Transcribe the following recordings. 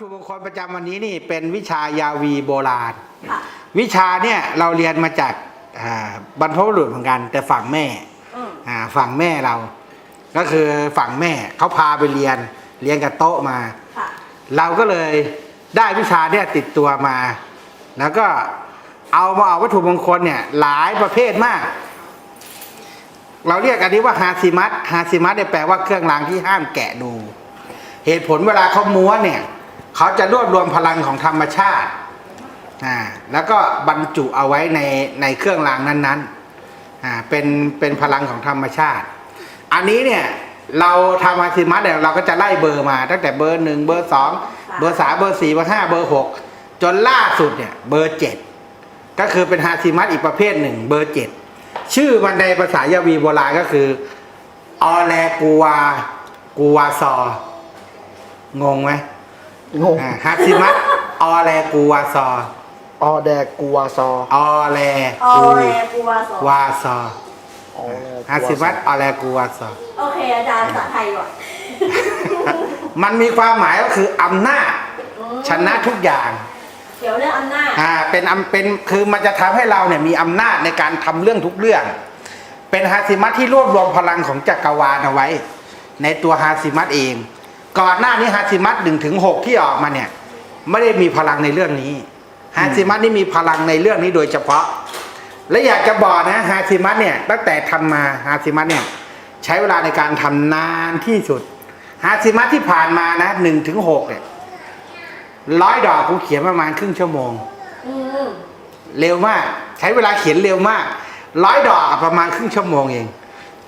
ถุมงคลประจำวันนี้นี่เป็นวิชายาวีโบราณค่ะวิชาเนี่ยเราเรียนมาจากอ่าบรรพบุรุษเหมือนกัน แต่ฝั่งแม่อืมอ่าฝั่งแม่เรา ก็คือฝั่งแม่เขาพาไปเรียนเรียนกับโต๊ะมาค่ะเราก็เลยได้วิชาเนี่ยติดตัวมา แล้วก็เอามาออกวัตถุมงคลเนี่ยหลายประเภทมาก เราเรียกอันนี้ว่าฮาซิมัตฮาซิมัตเนี่ยแปลว่าเครื่องรางที่ห้ามแกะดูเหตุผลเวลาเขาม้วนเนี่ย เขาจะรวบรวมพลังของธรรมชาติอ่าแล้วก็บรรจุเอาไว้ในในเครื่องรางนั้นๆอ่าเป็นเป็นพลังของธรรมชาติ อันนี้เนี่ยเราทำฮาซิมัตเนี่ยเราก็จะไล่เบอร์มา ตั้งแต่เบอร์หนึ่งเบอร์สองเบอร์สามเบอร์สี่เบอร์ห้าเบอร์หกจนล่าสุดเนี่ยเบอร์เจ็ดก็คือเป็นฮาซิมัตอีกประเภทหนึ่งเบอร์เจ็ดชื่อมันในภาษายาวีโบราณก็คือออแลกูวากูวาซองงไหม งง อ่าฮาซิมัตออแลกูวาซอออแดกัวซอออแลออกูแรกูวาสอวาซอฮาซิมัตออแลกูวาซอ โอเค อาจารย์ภาษาไทยก่อนมันมีความหมายก็คืออำนาจอืมชนะทุกอย่าง เดี๋ยวเรื่องอำนาจอ่า เป็นอำเป็น คือมันจะทำให้เราเนี่ยมีอำนาจในการทำเรื่องทุกเรื่อง เป็นฮาซิมัตที่รวบรวมพลังของจักรวาลเอาไว้ ในตัวฮาซิมัตเอง ก่อนหน้านี้ฮาซิมัตหนึ่งถึงหกที่ออกมาเนี่ย ไม่ได้มีพลังในเรื่องนี้ฮาซิมัตนี่มีพลังในเรื่องนี้โดยเฉพาะ และอยากจะบอกนะฮาซิมัตเนี่ยตั้งแต่ทำมาฮาซิมัตเนี่ยใช้เวลาในการทำนานที่สุดฮาซิมัตที่ผ่านมานะหนึ่งถึงหกเนี่ยร้อยดอกกูเขียนประมาณครึ่งชั่วโมงเร็วมาก ใช้เวลาเขียนเร็วมากร้อยดอกประมาณครึ่งชั่วโมงเอง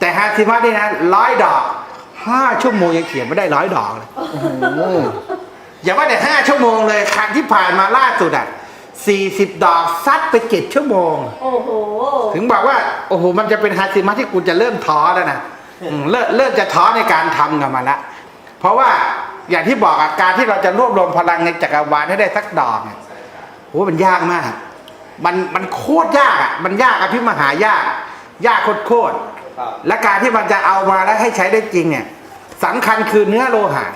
แต่ฮาซิมัตนี่นะร้อยดอก ห้าชั่วโมงยังเขียนไม่ได้ร้อยดอกเลยอย่าว่าแต่ห้าชั่วโมงเลยครั้งที่ผ่านมาล่าสุดอะสี่สิบดอกซัดไปเจ็ดชั่วโมง โอ้โห ถึงบอกว่า โอ้โห มันจะเป็นฮาซิมัตที่กูจะเริ่มท้อแล้วนะอืมเริ่มเริ่มจะท้อในการทำกับมันละ เพราะว่าอย่างที่บอกอะการที่เราจะรวบรวมพลังในจักรวาลให้ได้สักดอกเนี่ยโหมันยากมาก มันมันโคตรยากอะมันยากอะพี่มหายาก ยากโคตรโคตรๆ และการที่มันจะเอามาแล้วให้ใช้ได้จริงเนี่ยสำคัญคือเนื้อโลหะ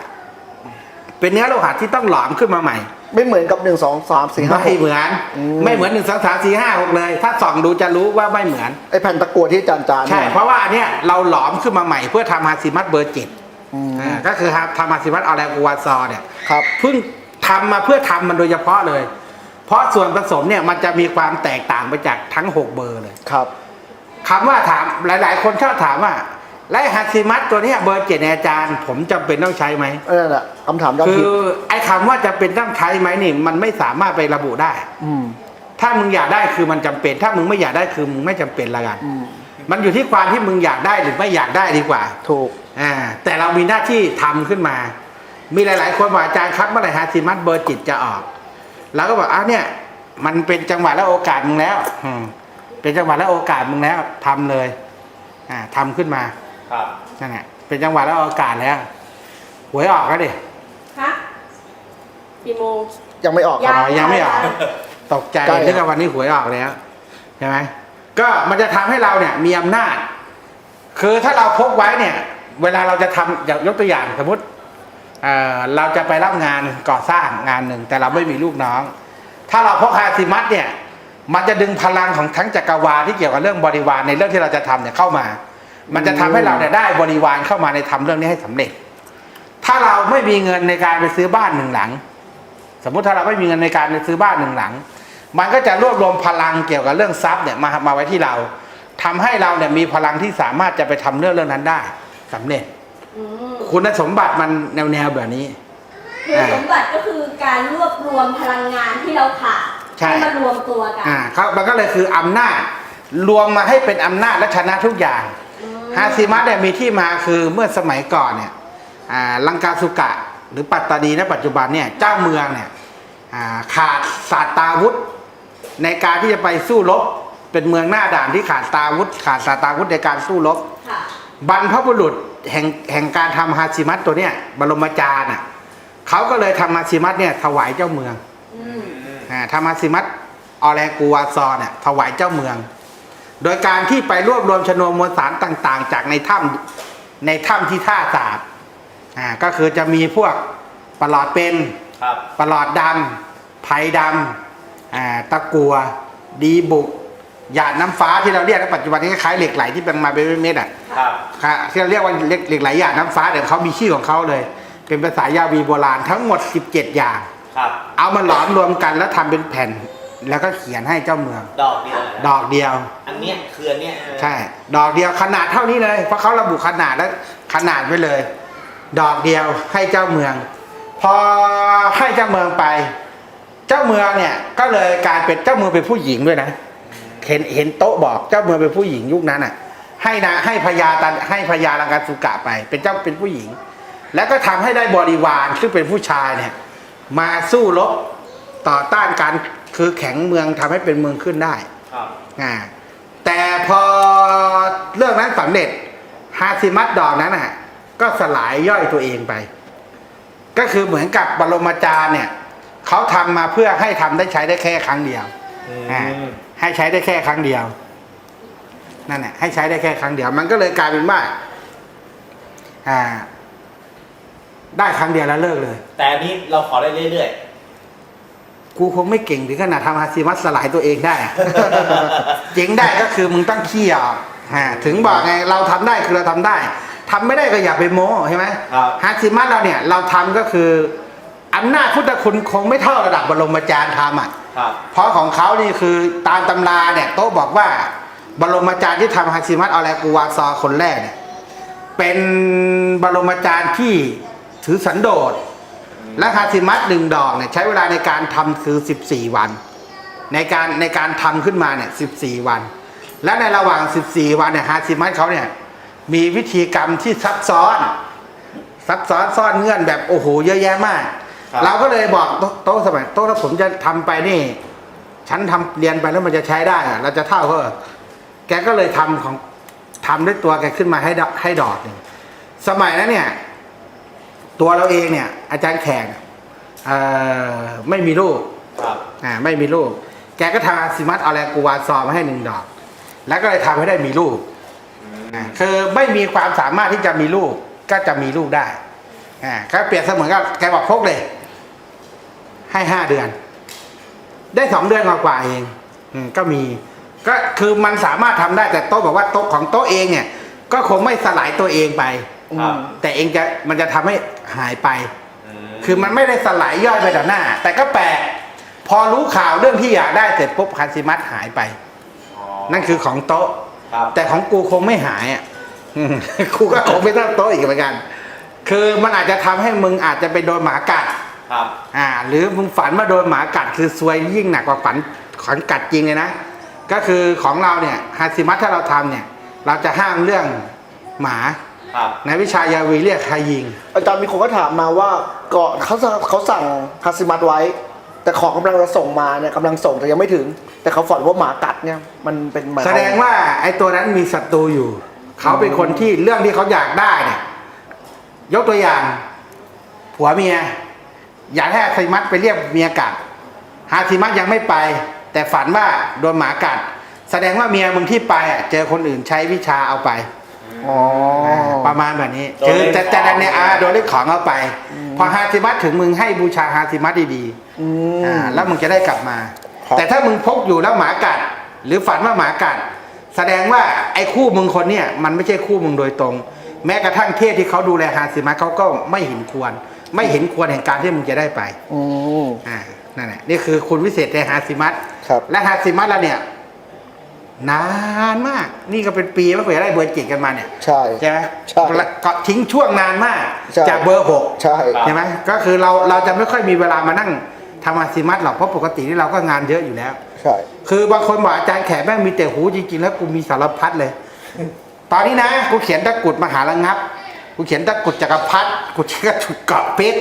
เป็นเนื้อโลหะที่ต้องหลอมขึ้นมาใหม่ ไม่เหมือนกับหนึ่งสองสามสี่ห้า ไม่เหมือน อืม ไม่เหมือนหนึ่งสองสามสี่ห้าหกเลย ถ้าส่องดูจะรู้ว่าไม่เหมือน ไอแผ่นตะกั่วที่จานจานใช่เพราะว่าอันเนี้ยเราหลอมขึ้นมาใหม่เพื่อทำฮาซิมัตเบอร์เจ็ดอืมอ่าก็คือทำฮาซิมัตออแลกูวาซอเนี่ย ครับ เพิ่งทำมาเพื่อทำมันโดยเฉพาะเลย เพราะส่วนผสมเนี่ยมันจะมีความแตกต่างไปจากทั้ง 6 เบอร์เลย ครับ คำว่าถามหลาย ๆ คนชอบถามว่าและฮาซิมัตตัวเนี้ยเบอร์เจ็ดในยอาจารย์ ผมจำเป็นต้องใช้ไหมเออนั่นแหละคำถามยอดคืฮิตอไอ้คำว่าจะเป็นต้องใช้ไหมนี่ มันไม่สามารถไประบุได้ อืมถ้ามึงอยากได้คือมันจำเป็น ถ้ามึงไม่อยากได้คือมึงไม่จำเป็นละกันอืมมันอยู่ที่ความที่มึงอยากได้หรือไม่อยากได้ดีกว่า ถูกอ่าแต่เรามีหน้าที่ทำขึ้นมา มีหลาย ๆ คนบอกอาจารย์ครับเมื่อไหร่ฮาซิมัตเบอร์จิตจะออกเราก็บอกอ้าวเนี่ย มันเป็นจังหวะและโอกาสมึงแล้วอืม เป็นจังหวะและโอกาสมึงแล้วทำเลยอ่าทำขึ้นมาครับนั่นแหละเป็นจังหวะและโอกาสแล้วหวยออกแล้วดิฮะกี่โมง ยังไม่ออกคยั รับ อ๋อยังไม่ออกตกใจใกล้แล้ว นึกว่าวันนี้หวยออกแล้วใช่ไหมก็มันจะทำให้เราเนี่ยมีอำนาจ คือถ้าเราพกไว้เนี่ย เวลาเราจะทำอย่างยกตัวอย่างสมมติเอ่อเราจะไปรับงานก่อสร้างงานหนึ่งแต่เราไม่มีลูกน้อง ถ้าเราพกฮาซิมัตเนี่ย มันจะดึงพลังของทั้งจักรวาลที่เกี่ยวกับเรื่องบริวารในเรื่องที่เราจะทำเนี่ยเข้ามา มันจะทำให้เราเนี่ยได้บริวารเข้ามาในทำเรื่องนี้ให้สำเร็จ ถ้าเราไม่มีเงินในการไปซื้อบ้านหนึ่งหลัง สมมุติถ้าเราไม่มีเงินในการไปซื้อบ้านหนึ่งหลัง มันก็จะรวบรวมพลังเกี่ยวกับเรื่องทรัพย์เนี่ยมามาไว้ที่เราทำให้เราเนี่ยมีพลังที่สามารถจะไปทำเรื่องเรื่องนั้นได้สำเร็จ อืมคุณสมบัติมันแนวแนวๆแบบนี้คือสมบัติก็คือการรวบรวมพลังงานที่เราขาด ใช่ ให้มารวมตัวกันอ่าเขามันก็เลยคืออำนาจ รวมมาให้เป็นอำนาจและชนะทุกอย่าง อืมฮาซิมัตเนี่ยมีที่มาคือเมื่อสมัยก่อนเนี่ยอ่าลังกาสุกะ หรือปัตตานีในปัจจุบันเนี่ยเจ้าเมืองเนี่ยอ่าขาดศาสตราวุธ ในการที่จะไปสู้รบเป็นเมืองหน้าด่านที่ขาดตาวุธ ขาดศาสตราวุธในการสู้รบ ค่ะ บรรพบุรุษแห่งแห่งการทำฮาซิมัตตัวเนี้ยบรมจารย์น่ะเขาก็เลยทำฮาซิมัตเนี่ยถวายเจ้าเมือง อืม อ่าทำฮาซิมัตออแรงกูวาซอเนี่ยถวายเจ้าเมือง โดยการที่ไปรวบรวมชนวนมวลสารต่าง ๆ จากในถ้ำในถ้ำที่ท่าสาบอ่าก็คือจะมีพวกปลอดเป็นครับปลอดดำไผ่ดำอ่าตะกัว ดีบุกหยาดน้ำฟ้าที่เราเรียกในปัจจุบันนี้คล้ายๆเหล็กไหลที่เป็นมาเป็นเม็ดๆอะครับค่ะที่เราเรียกว่าเหล็กเหล็กไหลหยาดน้ำฟ้าเดี๋ยวเขามีชื่อของเขาเลย เป็นภาษายาวีโบราณทั้งหมด 17 อย่าง ครับ เอามาหลอมรวมกันแล้วทำเป็นแผ่น แล้วก็เขียนให้เจ้าเมือง ดอกเดียวดอกเดียว อันเนี้ยคืออันเนี้ยใช่ ดอกเดียวขนาดเท่านี้เลย เพราะเขาระบุขนาดและขนาดไว้เลย ดอกเดียวให้เจ้าเมือง พอให้เจ้าเมืองไป เจ้าเมืองเนี่ยก็เลยกลายเป็นเจ้าเมืองเป็นผู้หญิงด้วยนะ เห็นเห็นโต๊ะบอกเจ้าเมืองเป็นผู้หญิงยุคนั้นอะ ให้นะให้พญาตันให้พญาลังกาสุกะไป เป็นเจ้าเป็นผู้หญิง แล้วก็ทำให้ได้บริวารซึ่งเป็นผู้ชายเนี่ย มาสู้รบต่อต้านการคือแข็งเมืองทำให้เป็นเมืองขึ้นได้ครับอ่าแต่พอเรื่องนั้นสำเร็จฮาซิมัตดอกนั้นอะก็สลายย่อยตัวเองไป ก็คือเหมือนกับบรมจารย์เนี่ยเขาทำมาเพื่อให้ทำได้ใช้ได้แค่ครั้งเดียวอ่าให้ใช้ได้แค่ครั้งเดียวนั่นแหละให้ใช้ได้แค่ครั้งเดียว มันก็เลยกลายเป็นว่าอ่า ได้ครั้งเดียวแล้วเลิกเลย แต่อันนี้เราขอได้เรื่อยกูคงไม่เก่งถึงขนาดทำฮาซิมัสสลายตัวเองได้อะเจ๋งได้ก็คือมึงต้องเขี้ยวอ่าถึงบอกไงเราทำได้คือเราทำได้ทำไม่ได้ก็อย่าไปโม้ใช่ไหมๆ ครับ ฮาซิมัสเราเนี่ยเราทำก็คืออำนาจพุทธคุณคงไม่เท่าระดับบรมจารย์ทำอะ ครับ เพราะของเขานี่คือตามตำราเนี่ยโต๊ะบอกว่า บรมจารย์ที่ทำฮาซิมัสอัลแลกูวาซอคนแรกเนี่ยเป็นบรมจารย์ที่ ถือสันโดษและฮาซิมัสหนึ่งดอกเนี่ยใช้เวลาในการทำคือ14 วัน ในการในการทำขึ้นมาเนี่ย14 วัน และในระหว่าง 14 วันเนี่ยฮาซิมัสเขาเนี่ยมีวิธีกรรมที่ซับซ้อน ซับซ้อนซ่อนเงื่อนแบบโอ้โหเยอะแยะมากครับเราก็เลยบอกโต๊ะโต๊ะสมัยโต๊ะถ้าผมจะทำไปนี่ ฉันทำเรียนไปแล้วมันจะใช้ได้อะเราจะเท่าเขาเหรอแกก็เลยทำของทำด้วยตัวแกขึ้นมาให้ดอกให้ดอกหนึ่งสมัยนั้นเนี่ย ตัวเราเองเนี่ยอาจารย์แขกเอ่อไม่มีลูกครับอ่าไม่มีลูก แกก็ทำอาซิมัตเอาแรงกูวาซอมาให้หนึ่งดอก แล้วก็เลยทำให้ได้มีลูกอ่าคือไม่มีความสามารถที่จะมีลูกก็จะมีลูกได้อ่าก็เปรียบเสมือนกับแกบอกพกเลย ให้ห้าเดือน ได้สองเดือนกว่าๆเองอืมก็มี ก็คือมันสามารถทำได้แต่โต๊ะบอกว่าโต๊ะของโต๊ะเองเนี่ย ก็คงไม่สลายตัวเองไป ครับ แต่เองจะมันจะทำให้หายไปอืมคือมันไม่ได้สลายย่อยไปต่อหน้า แต่ก็แปลกพอรู้ข่าวเรื่องที่อยากได้เสร็จปุ๊บคันซิมัสหายไปอ๋อนั่นคือของโต๊ะ ครับแต่ของกูคงไม่หายอะอืมกูก็คงไม่ต้องโต๊ะอีกเหมือนกัน คือมันอาจจะทำให้มึงอาจจะไปโดนหมากัด ครับ อ่า หรือมึงฝันมาโดนหมากัดคือซวยยิ่งหนักกว่าฝันฝันกัดจริงเลยนะ ก็คือของเราเนี่ยฮาซิมัสถ้าเราทำเนี่ย เราจะห้ามเรื่องหมา ครับในวิชายาวีเรียกคายิง อาจารย์มีคนก็ถามมาว่าก่อนเขาสั่งเขาสั่งคาซิมัตไว้ แต่ของกำลังจะส่งมาเนี่ยกำลังส่งแต่ยังไม่ถึง แต่เขาฝันว่าหมากัดเนี่ยมันเป็นหมายแสดงว่าไอ้ตัวนั้นมีศัตรูอยู่ เขาเป็นคนที่เรื่องที่เขาอยากได้เนี่ยยกตัวอย่าง ผัวเมีย อยากให้ฮาซิมัตไปเรียกเมียกลับฮาซิมัตยังไม่ไป แต่ฝันว่าโดนหมากัด แสดงว่าเมียมึงที่ไปอะเจอคนอื่นใช้วิชาเอาไป อ๋อประมาณแบบนี้โดนคือเล่นจะจะของ เนี่ยอาโดนเล่นของเอาไป พอฮาซิมัตถึงมึงให้บูชาฮาซิมัตดีๆอือ่ามแล้วมึงจะได้กลับมา ครับ แต่ถ้ามึงพกอยู่แล้วหมากัด หรือฝันว่าหมากัด แสดงว่าไอ้คู่มึงคนเนี่ยมันไม่ใช่คู่มึงโดยตรง แม้กระทั่งเทพที่เขาดูแลฮาซิมะเขาก็ไม่เห็นควร ไม่เห็นควรแห่งการที่มึงจะได้ไป อืม อ่า นั่นแหละ นี่คือคุณวิเศษในฮาซิมัตครับ และฮาซิมัตเราเนี่ย นานมาก นี่ก็เป็นปีไม่เคยได้เบอร์เจ็ดกันมาเนี่ยใช่ ใช่ไหมใช่แล้วก็ทิ้งช่วงนานมาก ใช่ จากเบอร์หกใช่ ใช่ไหมก็คือเราเราจะไม่ค่อยมีเวลามานั่งทำฮาซิมัตหรอกเพราะปกติที่เราก็งานเยอะอยู่แล้ว ใช่ คือบางคนบอกอาจารย์แขกแม่งมีแต่หูจริงๆแล้วกูมีสารพัดเลย ตอนนี้นะกูเขียนตะกรุดมหาระงับ กูเขียนตะกรุดจักรพรรดิกูเขียนตะกรุดเกาะเพชร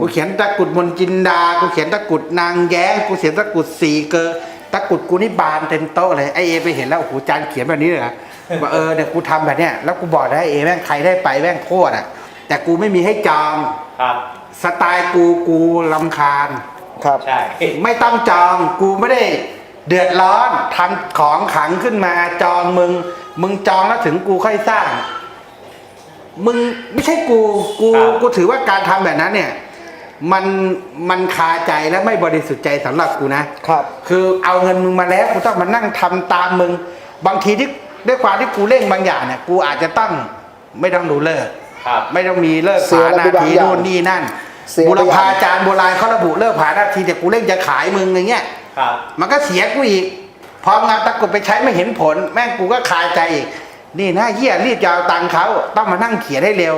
กูเขียนตะกรุดมนจินดา กูเขียนตะกรุดนางแย้งกูเขียนตะกรุดสีเกอ ตะกรุดกูนี่บานเต็มโต๊ะเลยไอเอไปเห็นแล้วโอ้โหอาจารย์เขียนแบบนี้เลยเหรอบอกเออเนี่ยกูทำแบบเนี้ยแล้วกูบอกได้เอแม่งใครได้ไปแม่งโคตรอะ แต่กูไม่มีให้จองครับสไตล์กูกูลำคาญครับใช่ไม่ต้องจองกูไม่ได้เดือดร้อนทำของขังขึ้นมาจองมึง มึงจองแล้วถึงกูค่อยสร้าง มึงไม่ใช่กูกูกูถือว่าการทำแบบนั้นเนี่ย มันมันคาใจและไม่บริสุทธิ์ใจสำหรับกูนะครับ คือเอาเงินมึงมาแล้วกูต้องมานั่งทำตามมึง บางทีที่ด้วยความที่กูเร่งบางอย่างเนี่ยกูอาจจะต้องไม่ต้องดูเลิก ครับ ไม่ต้องมีเลิกเสียผาอะไรนาไปบางทีอย่างนู่นนี่นั่นเสียไปบุรอย่างพาจารย์โบราณเขาระบุเลิกผานาทีแต่กูเร่งจะขายมึงอย่างเงี้ย ครับ มันก็เสียกูอีก พองานตะกรุดไปใช้ไม่เห็นผล แม่งกูก็คาใจอีก นี่นะเหี้ยรีบจะเอาตังค์เขาต้องมานั่งเขียนให้เร็ว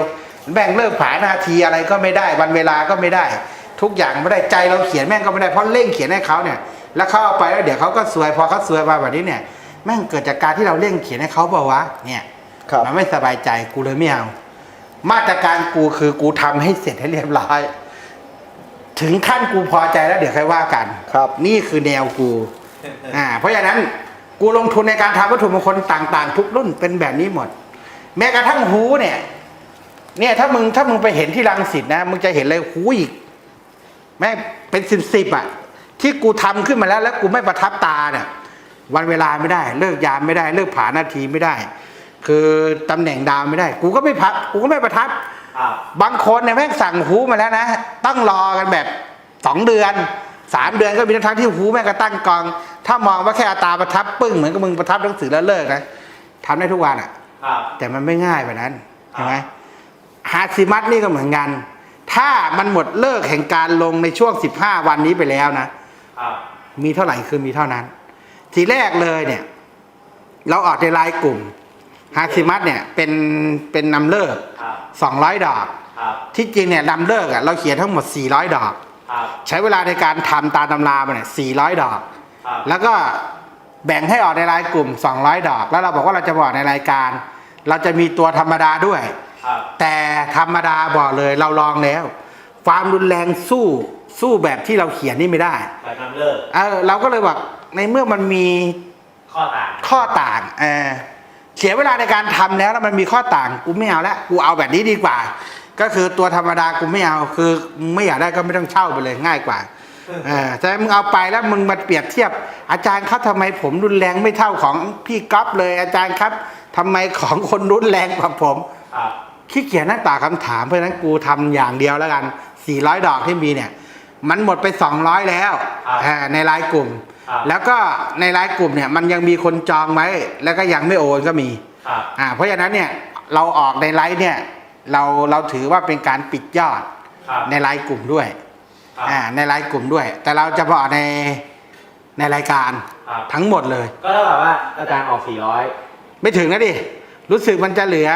แม่งเลิกผานาทีอะไรก็ไม่ได้วันเวลาก็ไม่ได้ ทุกอย่างไม่ได้ใจเราเขียนแม่งก็ไม่ได้เพราะเร่งเขียนให้เขาเนี่ย แล้วเขาเอาไปแล้วเดี๋ยวเขาก็ซวยพอเขาซวยมาแบบนี้เนี่ยแม่งเกิดจากการที่เราเร่งเขียนให้เขาเปล่าวะเนี่ยครับมันไม่สบายใจกูเลยไม่เอามาตรการกูคือกูทำให้เสร็จให้เรียบร้อยถึงขั้นกูพอใจแล้วเดี๋ยวค่อยว่ากันครับ นี่คือแนวกูอ่าเพราะฉะนั้นกูลงทุนในการทำวัตถุมงคลต่าง ๆ ทุกรุ่นเป็นแบบนี้หมด แม้กระทั่งหูเนี่ย เนี่ยถ้ามึงถ้ามึงไปเห็นที่รังสิตนะ มึงจะเห็นเลยหูอีกแม่งเป็นสิบสิบอะ ที่กูทำขึ้นมาแล้ว แล้วกูไม่ประทับตาเนี่ยวันเวลาไม่ได้ เลิกยามไม่ได้ เลิกผานาทีไม่ได้ คือตำแหน่งดาวไม่ได้ กูก็ไม่พักกูก็ไม่ประทับครับบางคนเนี่ยแม่งสั่งหูมาแล้วนะต้องรอกันแบบสองเดือนสามเดือนก็มีทั้งๆที่หูแม่งก็ตั้งกอง ถ้ามองว่าแค่อัตราประทับปึ้งเหมือนกับมึงประทับหนังสือแล้วเลิกนะทำได้ทุกวันอะครับแต่มันไม่ง่ายแบบนั้นใช่ไหม ฮาซิมัตนี่ก็เหมือนกัน ถ้ามันหมดเลิกแห่งการลงในช่วง 15 วันนี้ไปแล้วนะครับมีเท่าไหร่คือมีเท่านั้น ทีแรกเลยเนี่ย เราออกในไลน์กลุ่มฮาซิมัตเนี่ยเป็นเป็นนำเลิกครับ200 ดอกครับที่จริงเนี่ยนำเลิกอะเราเขียนทั้งหมด 400 ดอกครับใช้เวลาในการทำตามตำรามาเนี่ย400 ดอกครับแล้วก็แบ่งให้ออกในรายกลุ่ม 200 ดอก แล้วเราบอกว่าเราจะบอกในรายการ เราจะมีตัวธรรมดาด้วยครับ แต่ธรรมดาบอกเลยเราลองแล้ว ความรุนแรงสู้สู้แบบที่เราเขียนนี่ไม่ได้แบบนำเลิกเออเราก็เลยบอกในเมื่อมันมีข้อต่างข้อต่างเออเสียเวลาในการทำแล้วแล้วมันมีข้อต่างกูไม่เอาแล้วกูเอาแบบนี้ดีกว่า ก็คือตัวธรรมดากูไม่เอาคือมึงไม่อยากได้ก็ไม่ต้องเช่าไปเลยง่ายกว่าเออแต่มึงเอาไปแล้วมึงมาเปรียบเทียบ อาจารย์ครับทำไมผมรุนแรงไม่เท่าของพี่ก๊อฟเลยอาจารย์ครับทำไมของคนรุนแรงกว่าผมครับ ขี้เกียจนั่งตอบคำถามเพราะฉะนั้นกูทำอย่างเดียวแล้วกัน 400 ดอกที่มีเนี่ย มันหมดไป 200 แล้วครับอ่าในไลน์กลุ่มครับแล้วก็ในไลน์กลุ่มเนี่ยมันยังมีคนจองไว้แล้วก็ยังไม่โอนก็มีครับอ่าเพราะฉะนั้นเนี่ยเราออกในไลน์เนี่ยเราเราถือว่าเป็นการปิดยอดครับในไลน์กลุ่มด้วยครับอ่าในไลน์กลุ่มด้วย แต่เราจะบอกในในรายการครับทั้งหมดเลย ก็เท่ากับว่าอาจารย์ออกไม่ถึงนะดิ รู้สึกมันจะเหลือ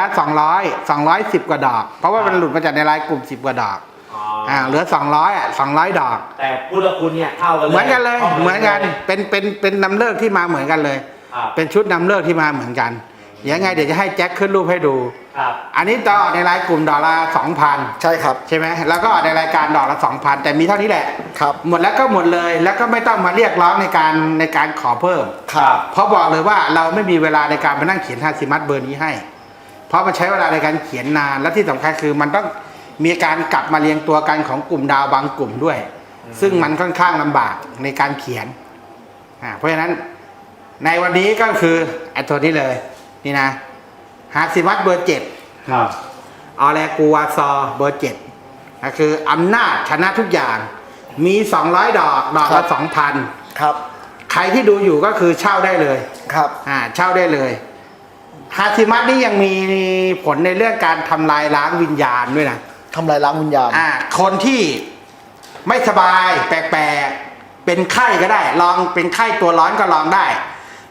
200 210 กว่าดอก เพราะว่ามันหลุดมาจากในไลน์กลุ่ม 10 กว่าดอก400อ๋ออ่าเหลือ 200อะ200 ดอก แต่พุทธคุณเนี่ยเท่ากันเลยเหมือนกันเลยท่าเหมือนกัน เป็นเป็นเป็นนำเลิกที่มาเหมือนกันเลยครับเป็นชุดนำเลิกที่มาเหมือนกันเดี๋ ยวยังไงเดี๋ยวจะให้แจ็คขึ้นรูปให้ดู ครับอันนี้ต่อในไลน์กลุ่มดอกละ2,000ใช่ครับใช่ไหมแล้วก็ในรายการดอกละ2,000แต่มีเท่านี้แหละ ครับหมดแล้วก็หมดเลยแล้วก็ไม่ต้องมาเรียกร้องในการในการขอเพิ่ม ครับ เพราะบอกเลยว่าเราไม่มีเวลาในการมานั่งเขียนฮาซิมัตเบอร์นี้ให้ เพราะมันใช้เวลาในการเขียนนาน และที่สำคัญคือมันต้องมีการกลับมาเรียงตัวกันของกลุ่มดาวบางกลุ่มด้วย ซึ่งมันค่อนข้างลำบากในการเขียนอ่าเพราะฉะนั้นในวันนี้ก็คือไอ้ตัวนี้เลย นี่นะฮาซิมัตเบอร์เจ็ดครับออแลกูวาซอเบอร์เจ็ดก็คืออำนาจชนะทุกอย่าง มี200ดอกดอกครัละบสองพันครับ ใครที่ดูอยู่ก็คือเช่าได้เลยครับอ่าเช่าได้เลยฮาซิมัตนี่ยังมีผลในเรื่องการทำลายล้างวิญญาณด้วยนะทำลายล้างวิญญาณอ่าคนที่ไม่สบายแปลกๆเป็นไข้ก็ได้ ลองเป็นไข้ตัวร้อนก็ลองได้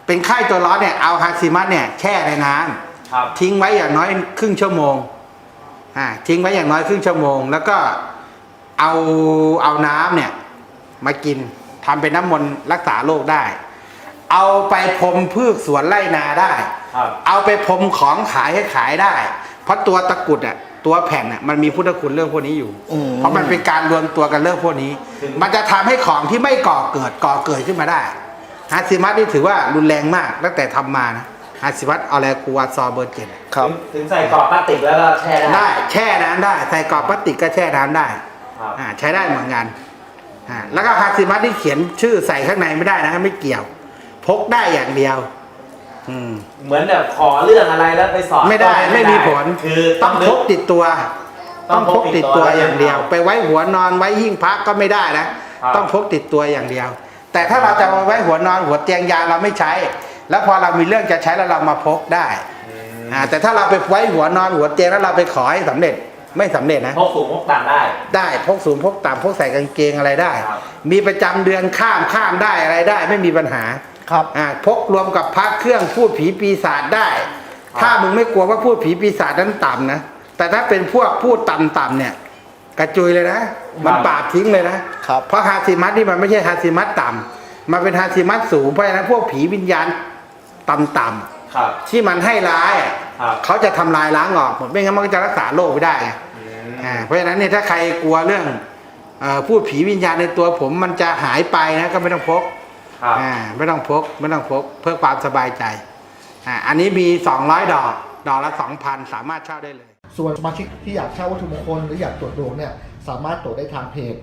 เป็นไข้ตัวร้อนเนี่ยเอาฮาซิมัตเนี่ยแช่ในน้ำครับทิ้งไว้อย่างน้อยครึ่งชั่วโมงอ่าทิ้งไว้อย่างน้อยครึ่งชั่วโมง แล้วก็เอาเอาน้ำเนี่ยมากินทำเป็นน้ำมนต์รักษาโรคได้ เอาไปพรมพืชสวนไร่นาได้ ครับ เอาไปพรมของขายให้ขายได้ เพราะตัวตะกรุดอะตัวแผ่นอะมันมีพุทธคุณเรื่องพวกนี้อยู่ อืม เพราะมันเป็นการรวมตัวกันเรื่องพวกนี้ถึงมันจะทำให้ของที่ไม่ก่อเกิดก่อเกิดขึ้นมาได้ ฮาซิมัสนี่ถือว่ารุนแรงมากตั้งแต่ทำมานะฮาซิมัสเอาแลกูวาซอเบอร์เจ็ดครับถึงถึงใส่กรอบพลาสติกแล้วก็แช่ได้ ได้แช่น้ำได้ ใส่กรอบพลาสติกก็แช่น้ำได้ครับอ่าใช้ได้เหมือนกันอ่าแล้วก็ฮาซิมัสที่เขียนชื่อใส่ข้างในไม่ได้นะไม่เกี่ยว พกได้อย่างเดียวอืมเหมือนแบบขอเรื่องอะไรแล้วไปสอนไม่ได้ก็ไม่มีผลคือต้องพกติดตัว ต้ต้อองงพพกกติติดดตัตัววอย่างเดียวอย่างเดียว ไปไว้หัวนอนไว้หิ้งพักก็ไม่ได้นะครับต้องพกติดตัวอย่างเดียว แต่ถ้าเราจะเอาไว้หัวนอนหัวเตียงยาเราไม่ใช้ แล้วพอเรามีเรื่องจะใช้แล้วเรามาพกได้อ่าแต่ถ้าเราไปไว้หัวนอนหัวเตียงแล้วเราไปขอให้สำเร็จไม่สำเร็จนะพกสูงพกต่ำได้ ได้พกสูงพกต่ำพกใส่กางเกงอะไรได้ครับมีประจำเดือนข้ามข้ามได้อะไรได้ ไม่มีปัญหาครับอ่าพกรวมกับพระเครื่องพูดผีปีศาจได้ ถ้ามึงไม่กลัวว่าพูดผีปีศาจนั้นต่ำนะแต่ถ้าเป็นพวกพูดต่ำๆเนี่ย กระจุยเลยนะ มันปราบทิ้งเลยนะครับเพราะฮาซิมัสนี่มันไม่ใช่ฮาซิมัสต่ำมันเป็นฮาซิมัสสูงเพราะฉะนั้นพวกผีวิญญาณต่ำๆครับที่มันให้ร้ายอะครับ เขาจะทำลายล้างออกหมดไม่งั้นมันก็จะรักษาโรคไม่ได้ไง อืมอ่าเพราะฉะนั้นเนี่ยถ้าใครกลัวเรื่องเออพูดผีวิญญาณในตัวผมมันจะหายไปนะก็ไม่ต้องพกครับอ่าไม่ต้องพกไม่ต้องพกเพื่อความสบายใจอ่าอันนี้มี 200 ดอก ดอกละ 2,000 สามารถเช่าได้เลย ส่วนสมาชิกที่อยากเช่าวัตถุมงคลหรืออยากตรวจดวงเนี่ยสามารถตรวจได้ทางเพจ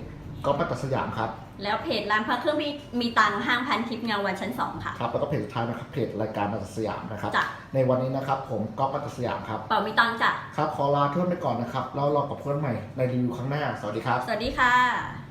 ก๊อฟมัตตสยามครับ แล้วเพจร้านพระเครื่องมีมีตังค์ห้างพันทิพย์เงาวันชั้นสองค่ะ ครับแล้วก็เพจสุดท้ายนะครับเพจรายการมัตตสยามนะครับ จ้ะ ในวันนี้นะครับผมก๊อฟมัตตสยามครับ เป่ามีตังค์จ้ะ ครับขอลาเพื่อนไปก่อนนะครับแล้วรอกับเพื่อนใหม่ในรีวิวครั้งหน้า สวัสดีครับ สวัสดีค่ะ